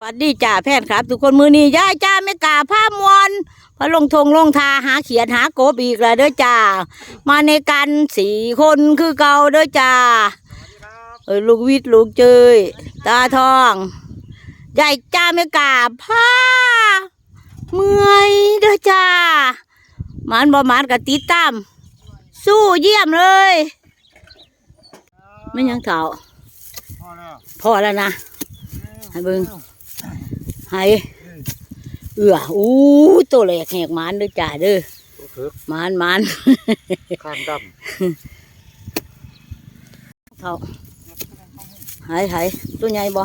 สวัสดีจ่าแพทย์ครับ ทุกคนมือนี้ย่ายจ้าไม่กล้าผ้ามวนพอลงทงลงทาหาเขียนหากบอีกแล้วเด้อจ้ามาในกันสี่คนคือเก่าเด้อจ้าเออลูกวิทย์ลูกเจยตาทองยายจ้าไม่กล้าผ้าเมื่อยเด้อจ้ามันบ่มันก็ติดตามสู้เยี่ยมเลยไม่ยังเถ่าพอแล้วพอแล้วนะให้เบิ่ง ให้เอืออู้ตัวแหลกแหกหมันเด้อจ้าเด้อตัวเถิกหมันหมันข้างดเท่าหายหายตัวใหญ่บ่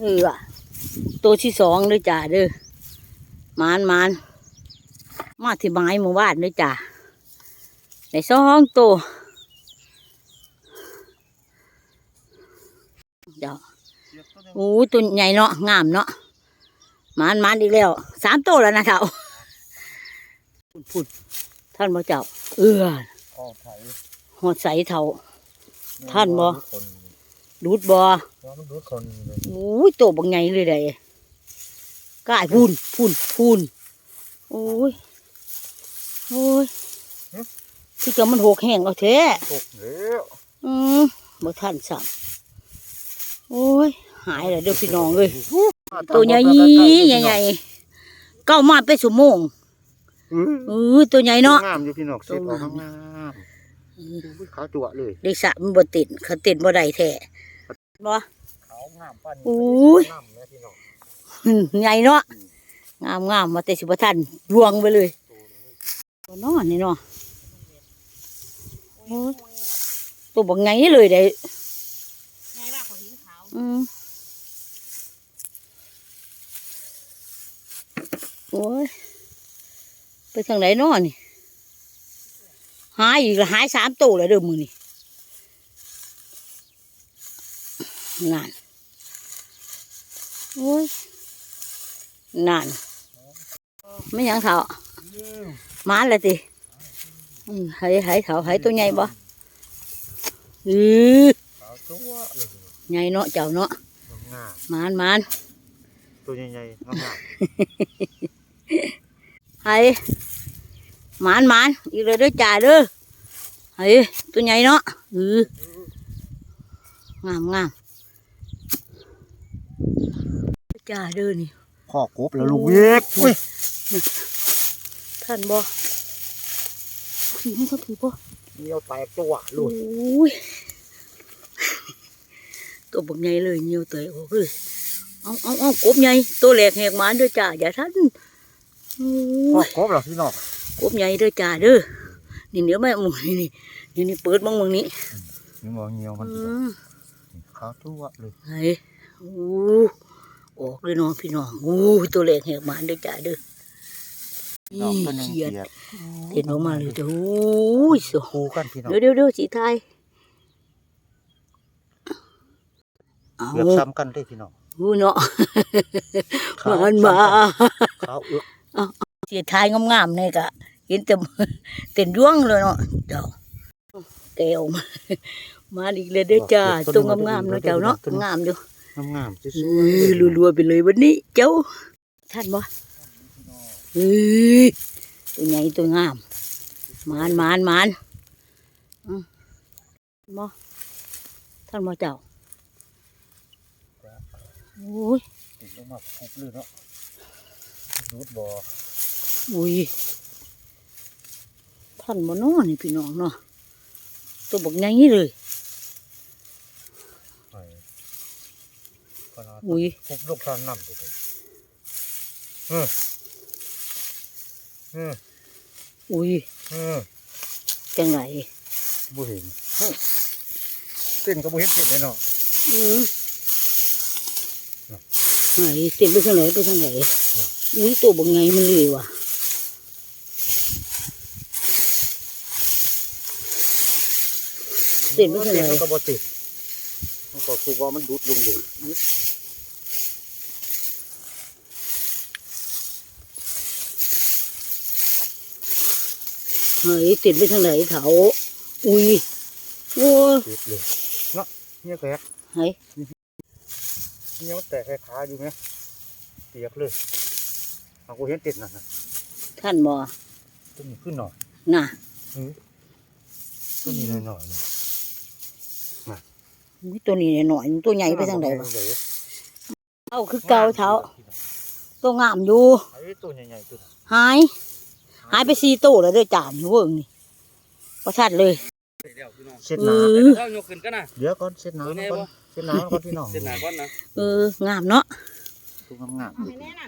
เอือตัวที่สองเด้อจ้าเด้อหมันหมันมาที่ไม้หมู่บ้านเด้อจ้าในสองตัวเดี๋ยวำ โอ้ตัวใหญ่เนาะงามเนาะหมานหมานอีกแล้วสามตัวแล้วนะเท่าพูดพูดท่านบ่เจ้า เอื้อออกไถหอดใสเท่า ท่านบ่คนดูดบ่แล้วมันดูดคนเลยโอ้ยตัวบักใหญ่เลยได้กายพูนพูนพูนโอ้ยโอ้ยที่จะมันหกแห้งเอาแท้ตกแล้วอืมบ่ทันสับโอ้ย หายแล้วเด้อพี่น้องเอ้ยตัวใหญ่ใหญ่ๆเก้ามาไปสมโมงอือเออตัวใหญ่เนาะงามอยู่พี่น้องเสียบออกตัวงามงามดูขาวจั่วเลยเด็กสะมันบ่ติดเขาติดบ่ได้แท้บ่ขาวงามปั้นอุ้ยงามเลยพี่น้องใหญ่เนาะงามงามมาแต่สิบ่ทันรวงไปเลยตัวนอนนี่เนาะโอ้ยตัวบักไงเลยได้ไงว่าเขาหิ้งขาวอืม โอ้ยไปทางไหนเนาะนี่หายอีกแล้วหายสามตัวแล้วเด้อมือนี่นั่นโอ้ยนั่นไม่ยังเถามาเลยติอืมให้ให้เถาให้ตัวใหญ่บ่อือขาวจั่วเลยใหญ่เนาะเจ้าเนาะงามมานมานตัวใหญ่ๆงาม ให้มานมานอีกเลยเด้อจ่าเด้อให้ตัวใหญ่เนาะอืองามงามจ่าเด้อนี่ๆพ่อกบแล้วลูกเวกอุ้ยท่านบ่ถือมันก็ถือบ่เหนียวแตกจั่วโอลูก้ยตัวบักใหญ่เลยเหนียวเตยโอ้ยเอาเอาเอากบใหญ่ตัวแหลกแหกหมานเด้อจ่าอย่าท่าน โอ้พ่อยกบแล้วพี่น้องกบใหญ่เด้อจ่าเด้อนี่เดี๋ยวแม่มึงนี่นี่นี่นี่เปิดบ้างมึงนี่นี่มองเหนียวมันอืมขาวจั่วเลยไหนโอ้ออกเลยน้องพี่น้องโอ้ตัวเล็กแหกหมานเด้อจ่าเด้อน้องนี่ตัวหนึงเขียดเขียดเห็นออกมาเลยเด้อโอ้ยสวยคู่กันพี่น้องเดี๋ยวเดี๋ยวเดี๋ยวสีไทยเอาเลือกซ้ำกันเลยพี่น้องหูเนาะขาวมันมาขาวเอื้อ สีไทยงามๆนี่กะเห็นแต่เต็นดวงเลยเนาะเจ้าแก้วมามาอีกเลยเด้อจ้าตัวงามๆเนาะเจ้าเนาะงามอยู่งามๆสเอวยอรัวๆไปเลยวันนี้เจ้าท่านบ่เฮ้ยตัวใหญ่ตัวงามมานมานมานอืมบ่ท่านบ่เจ้าโอ้ยๆติดลงมาคุบเลยเนาะ รูดบ่ออุ้ยท่านบ่เนอนี่พี่น้องเนาะตัวบักใหญ่เลยไปขนาดอุ้ยคุบลูกทานน้ำเลยเออเอออุ้ยเออจังไหนบ่เห็นเฮ้ยเต้นก็บ่เห็นเต้นเลยเนาะอืมไหนเต็มไปทางไหนไปทางไหน อุ้ยตัวบักใหญ่มันเลยว่ะเต้นไปทางไหนมันก็บ่ติดมันก็คือว่ามันดูดลงเลยเฮ้ยติดไปทางไหนเขาอุ้ยโอ้ยติดเลยเนาะเนี่ยแกเฮ้ยเนี่ยมันแตกขาอยู่ไหมเปียกเลย เอากูเห็นติดนั่นนะท่านบ่ต้นนี้ขึ้นหน่อยน่ะต้นนี้หน่อยๆเนี่ยอุ๊ยตัวนี้หน่อยๆตัวใหญ่ไปทางใดวะเดี๋ยวเอาคือเก่าเท้าตัวงามอยู่ไอ้ตัวใหญ่ๆตัวนั้นหาย หายไปสี่ตัวแล้วเด้อจานเวิ้งนี่ประทัดเลย เดี๋ยวพี่น้องเช็ดเอน้อเดี๋ยวยกขึ้นกันนะำเดี๋ยวก่อนเช็ดน้ำก่อนเช็ดน้ำก่อนพี่น้องเส้นหนาก่อนนะเอองามเนาะตัวงามเอาให้แน่น่ะ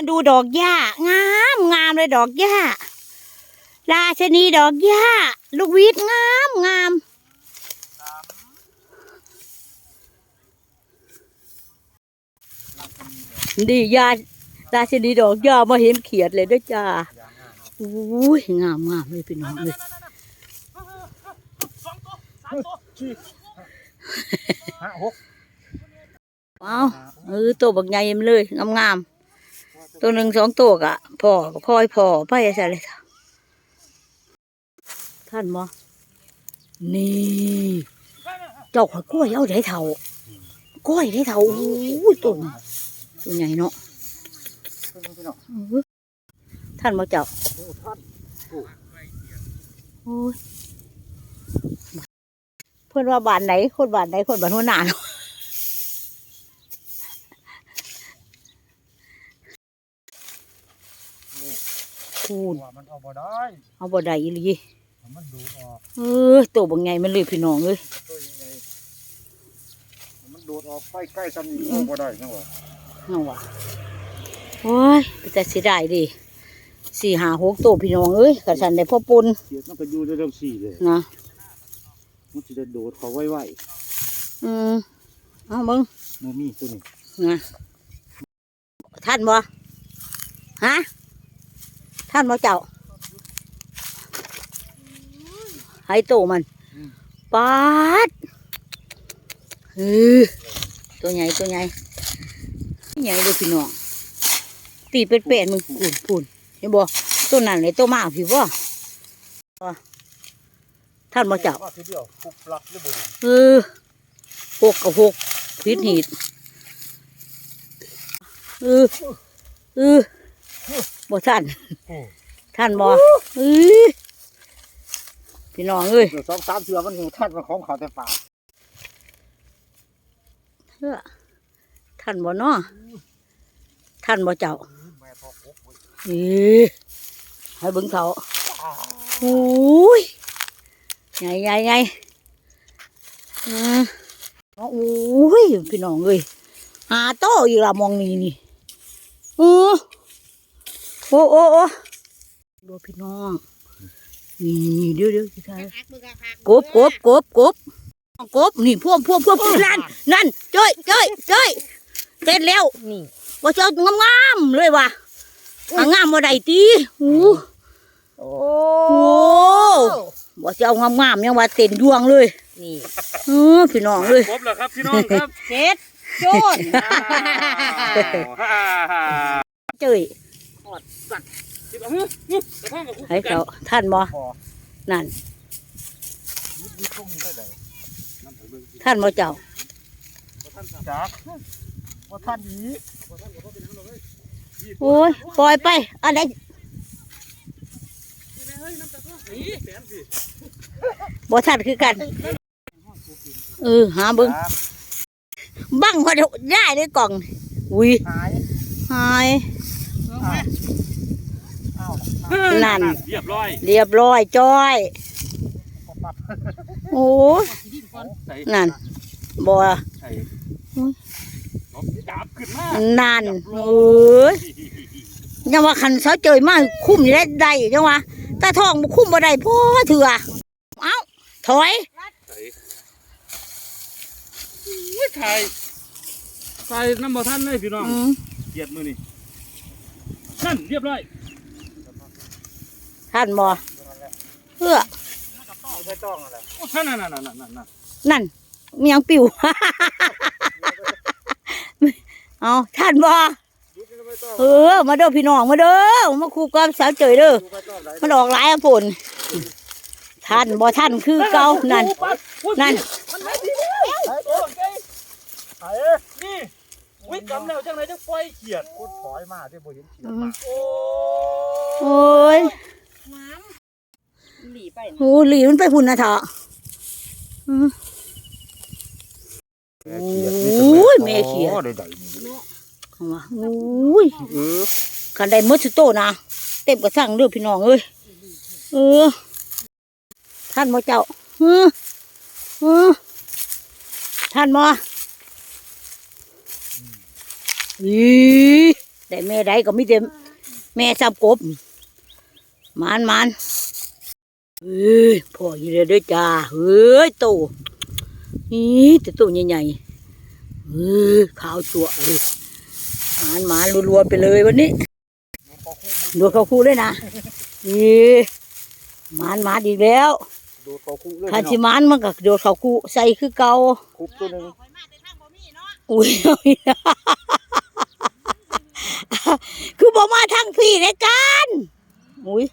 มาดูดอกหญ้างามงามเลยดอกหญ้าราชนีดอกหญ้าลูกวิทย์งามงามดียาราชนีดอกหญ้ามาเห็นเขียดเลยเด้วยจ้าอุ้ยงามงามเลยพี่น้องเลยๆชี้ห้าหกเอาเออตัวบักใหญ่มันเลยงามงามๆ ตัวหนึ่งสองตัวกะพ่อก็คอยพ่อไปใส่เลยค่ะท่านมอนี่ เจ้าข่อยกล้วยเอาได้เท่ากล้วยได้เท่าโอ้ยตัวนี้ตัวใหญ่เนาะพี่น้องเออท่านมาเจ้าโอ้ท่านโอ้ยเพื่อนว่าบ้านไหนคนบ้านไหนคนบ้านหัวหน้าเนาะ พูนว่ามันเอาบ่ได้เอาบ่ได้อีหลีมันดูดออกเออตัวบางไงมันเลยพี่น้องเลยตัวยังไงมันดูดออกไปใกล้ซ้ำนี่เอาบ่ได้นะวะเอาวะโอ้ยแต่เสียดายดิสี่หาหกตัวพี่น้องเอ้ยกระสันได้พ่อปุนเดี๋ยวมันก็อยู่ในเรื่องสี่เลยนะมันจะโดดเขาไว้ไว้อืมเอามึงโมมี่ตัวนี้นะท่านบ่ฮะ ท่านบ่เจ้าให้โตมันปาดเออตัวใหญ่ตัวใหญ่ใหญ่เลยพี่น้องตีเป็นเป็ดมึงพูนพูนเห็นบ่ตัวนั้นเลยตัวมากพี่บ่บ่ท่านบ่เจ้าว่าทีเดียวปุบปลักหรือบ่ดีเออหกกับหกพิษหีดเออเออ บ่ท่านท่านบ่เออพี่น้องเอ้ยเดี๋ยวสองสามเสือมันหิวท่านมันของเขาแต่ป่าเฮ้อท่านบ่เนาะท่านบ่เจ้าแม่พอปุ๊บเออให้เบิ่งเขาโอ้ยใหญ่ใหญ่ใหญ่เออโอ้ยพี่น้องเอ้ยหาโตอีกละมองนี่นี่เออ โอ้โอ้โอ้ดูพี่น้อง นี่เดี๋ยวเดี๋ยวสิค่ะหักมือกับหักกบกบกบกบกบนี่พ่วงพ่วงพ่วงนั่นนั่นจ้อยจ้อยจ้อยเสร็จแล้วนี่ว่าจะงามงามๆเลยว่ะหางามบ่ได้ตีโอ้โอ้โหว่าจะเอางามงามๆยังว่าเต็นดวงเลย นี่เออพี่น้องเลยครบแล้วครับพี่น้องครับเจ็ดโจนเจ้ย สิบอะฮึฮึกระท่อมกับคุกให้กันเขาท่านบ่พอนั่นยึดยึดตรงนี้ได้ไหนท่านบ่เจ้าจักว่าท่านดีโอ้ยปล่อยไปอะไรบ่ท่านคือกันเออหาเบิ่งจักบังพอได้เลยกล่องอุ้ยหายหายอ้าว นั่น เรียบร้อยเรียบร้อยจ้อยปัดโอ้ยใส่นั่นบ่ใส่อุ๊ยจับขึ้นมานั่นโอ้ยยังว่าคันเสาเจยมาคุ้มอยู่ได้ได้ยังว่าตาทองบ่คุ้มบ่ได้พ่อเถื่อเอ้าถอยใส่อุ้ยไทยใส่น้ำบ่ท่านเลยพี่น้องอืมเกียดมือนี่ นั่นเรียบร้อยท่านบ่เพื่อไม่ต้องอะไรโอ้ท่านนั่นนั่นนั่นนั่นนั่นนั่นเมียงปิวเอาท่านบ่ยึดไม่ต้องเออ มาเด้อพี่น้องมาเด้อมาคู่กับสาวเจยเด้อไม่ต้องไหนมันออกหลายอะฝนท่านบ่ท่านคือเก่านั่นนั่น อเคไอ้นี่อุ้ยกำแล้วจังไรจังปล่อยเขียดกูถอยมาที่บ่เห็นเขียดมาโอ้โอ้ยน้ำหลีไปโอ้หลีมันไปหุ่นนะเถอะอืมโอ้ยแม่เขียดได้ได้นี่เอาว่าโอ้ยเออคันได้หมดสุดโตนะเต็มกระสั่งเด้อพี่น้องเอ้ยเออท่านบ่เจ้าเออเออท่านบ่อี ได้แม่ได้ก็มีแต่แม่ซับกบมานมานเอ้ยพ่ออยู่เลยเด้อจ้าเฮ้ยโตนี่แต่โตใหญ่ๆเออขาวจั่วเลยมานมานรัวๆไปเลยวันนี้ดูเขาคู่เลยนะนี่มานมาอีกแล้วดูเขาคู่เลยคันสิมานมันก็โดดเขาคู่ใส่คือเก่าคุบตัวหนึงคอย คือบอกมาทั้งพี่ในกันอุ้ย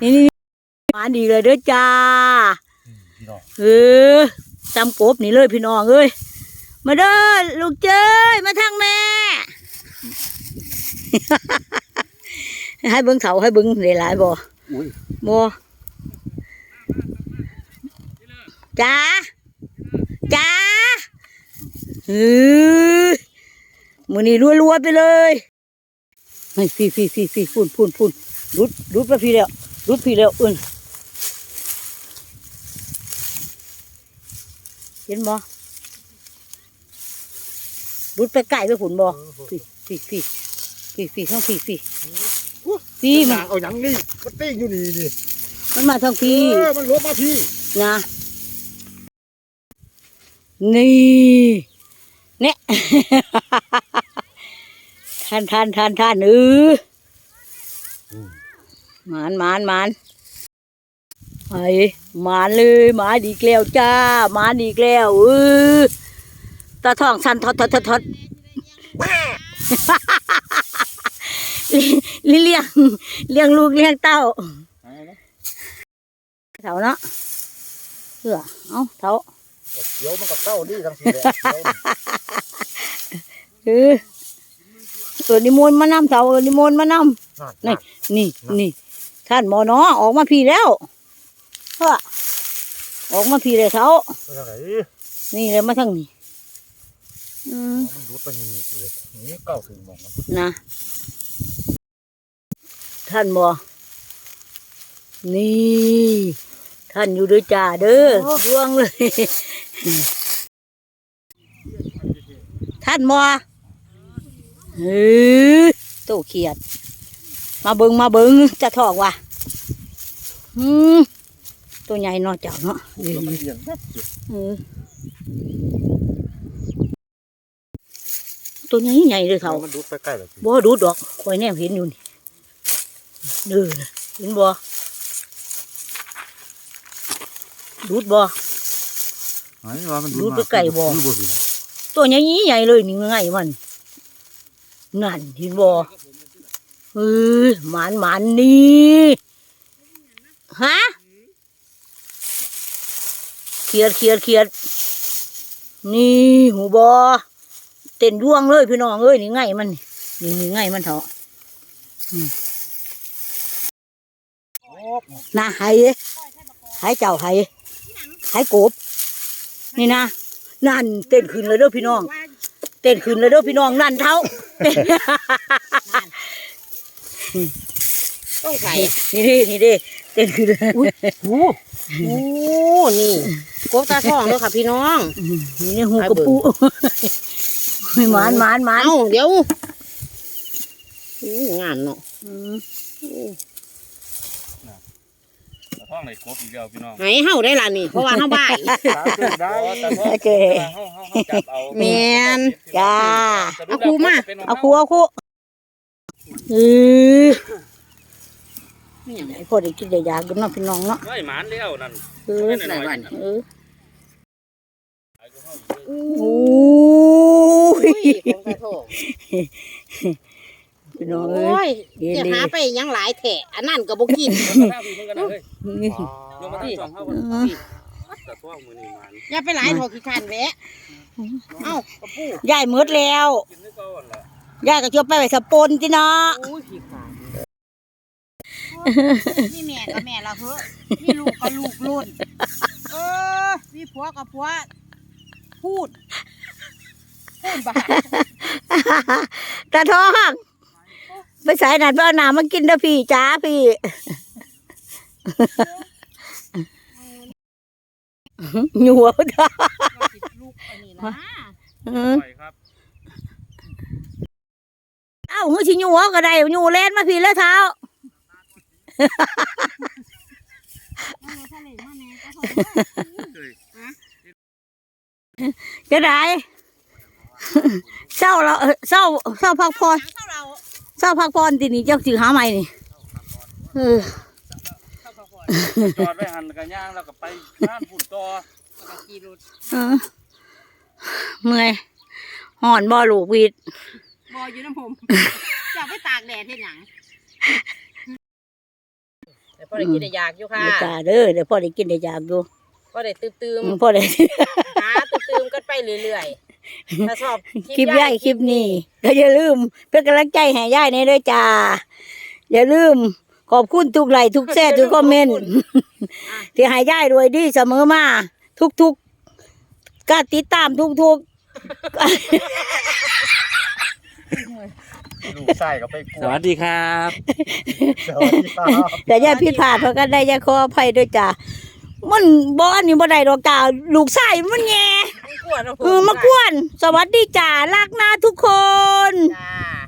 นี่นี่มาดีเลยเด้อจ้าพี่น้องเออจำกบนี่เลยพี่น้องเอ้ยมาเด้อลูกเจ้ยมาทางแม่ ให้เบิ้งเขาให้เบิ้งหลายๆบ่อุ้ยบ่จ้าจ้าเออมือนี้รัวๆไปเลยไม่พี่พี่พี่พี่พุ่นพุ่นพุ่นรุดรุดไปพี่แล้วรุดพี่แล้วอื่นเห็นบ่รุดไปไก่ไปฝุ่นบ่พี่พี่พี่พี่พี่ทั้งพี่พี่ พี่มันเอาหยังนี่มันติ้งอยู่นี่นี่มันมาทางพี่เออมันลบมาพี่นะนี่เนี่ยท่านท่านท่านท่านเออหมานหมานหมานไอ้หมานเลยหมาดีกแล้วจ้าหมาดีกแล้วเออตาทองสันทอดทอดทอดทอดลิ เลี้ยงเลี้ยงลูกเลี้ยงเต้าเถาเนาะเผื่อเอาเถาเดี๋ยวมันก็เข้าดีทั้งสี่แหละเดี๋ยวเออตัวนิมนต์มานำเถานิมนต์มานนั่นำนี่นี่นี่ท่านหมอเนาะออกมาพี่แล้วเฮ้อออกมาพี่เลยเถานั่นอะไรนี่เลยมาทางนี้อืมมันดูดไปนี่เลยนี่เก้าถึงหมองมันนะ ท่านบอนี่ ท่านอยู่ด้วยจ่าเด้อดวงเลย ท่านบอเฮ้ยโตเขียด มาเบิงมาเบิงจะทอกว่ะอืมตัวใหญ่เนาะเจ้าเนาะเอแล้วมันอเลี้ยงแป๊บเดียวเออตัวใหญ่ใหญ่เลยเขามันดูดไปใกล้แล้วสิบ่ดูดดอกคอยแนมเห็นอยู่นี่ เด้อเห็นบ่ดูดบ่ไอ้ว่ามันดูดไปไกลบ่ดูบ่เห็นตัวใหญ่ใหญ่เลยนี่ไงมันนั่นเห็นบ่เอ้ยหมานหมานนี่ฮะเขียดเขียดเขียดนี่หูบ่เต้นดวงเลยพี่น้องเอ้ยนี่ไงมันนี่นี่ไงมันเถอะโอ้ นะไห้ไห้เจ้าไห้ไห้กบ นี่นะ นั่นเต้นขึ้นเลยเด้อพี่น้อง เต้นขึ้นเลยเด้อพี่น้องนั่นเท้าต้องไข่นี่ดินี่ดิเต้นขึ้นเลยโอ้โอ้นี่กบตาทองเด้อค่ะพี่น้อง นี่นี่หูกระปุหมานหมานหมานเอ้าเดี๋ยวอู้งามเนาะอืม ท้องไหนครบอีกแล้วพี่น้องให้เฮาได้ล่ะนี่ เพราะว่าเฮาบ่ายตามขึ้นได้แต่ท้องโอเคเฮาเฮาเฮาจับเอาแม่นจ้า เอาครูมา เอาครูเอาครูเออไอ้พอได้กินได้ยากันเนาะพี่น้องเนาะไว้หมานแล้วนั่นเออหน่อยๆเออไอ้กูเฮาโอ้ยอุ้ย ของตาทอง พี่น้องโอเอ้้ยยเอ็นจะดีหาไปหยังหลายแถะอันนั้นก็บ่กินลงมาทางพี่เพิ่นกันนะเฮ้ยลงมาทางสองเฮากันแต่ตัวมือนี่มันอย่าไปหลายทอขี้คร้านแหวะเอ้ากระปูยายหมืดแล้วกินด้วยก่อนล่ะยายก็ชวนไปไว้สปนจิเนาะโอ้ยขี้คร้านนี่แม่ก็แม่ละเฮ้อนี่ลูกก็ลูกรุ่นเออมีผัวกับผัวพูดพูดบ้าตาทอง ไปใส่หนัดเบเอาหนามากินเด้อพี่จ้าพี่ หนัวจ้าเราติดลูกอันนี้ละไปครับเอ้าเฮ้ยชิหนัวก็ได้หนัวเล่นมาพี่แล้วเท้าจะได้เศร้าเราเอ่อเศร้าเศร้าพักผ่อน เท่าเราเศร้าพักผ่อนทีนี้เจ้าสิหาใหม่นี่เออเท่ากับพ่อจอดไว้หันกันย่างแล้วก็ไปบ้านฝุ่นต่อแล้วก็ขี่รถเออเมื่อยห่อนบ่ลูกวีดบออยู่น้ำผมจะเอาไปตากแดดเฮ็ดหยังแต่พอได้กินได้อยากอยู่ค่ะเดี๋ยวจ้าเด้อเดี๋ยวพ่อได้กินได้อยากดูพอได้ตื่มอืมพ่อได้ๆหาตื่มๆกันไปเรื่อยๆ ถ้าชอบคลิปย่ายคลิปนี้ก็อย่าลืมเป็นกำลังใจให้ย่ายในด้วยจ้า อย่าลืมขอบคุณทุกไลค์ทุกแซ่ทุกคอมเมนต์ที่ให้ย่ายรวยดีเสมอมาทุกๆการติดตามทุกลูกไส้ก็ไปกสววัดสดีครับ สวัสดีครับๆแต่ย่ายผิดพลาดเพราะกันได้ย่ายขออภัยด้วยจ้า มันบ่อันนี้บ่ได้ดอกจ้าลูกชายมันแง่กลัวน้ำผมเออมากวน สวัสดีจ้ารักนะทุกคน จ้า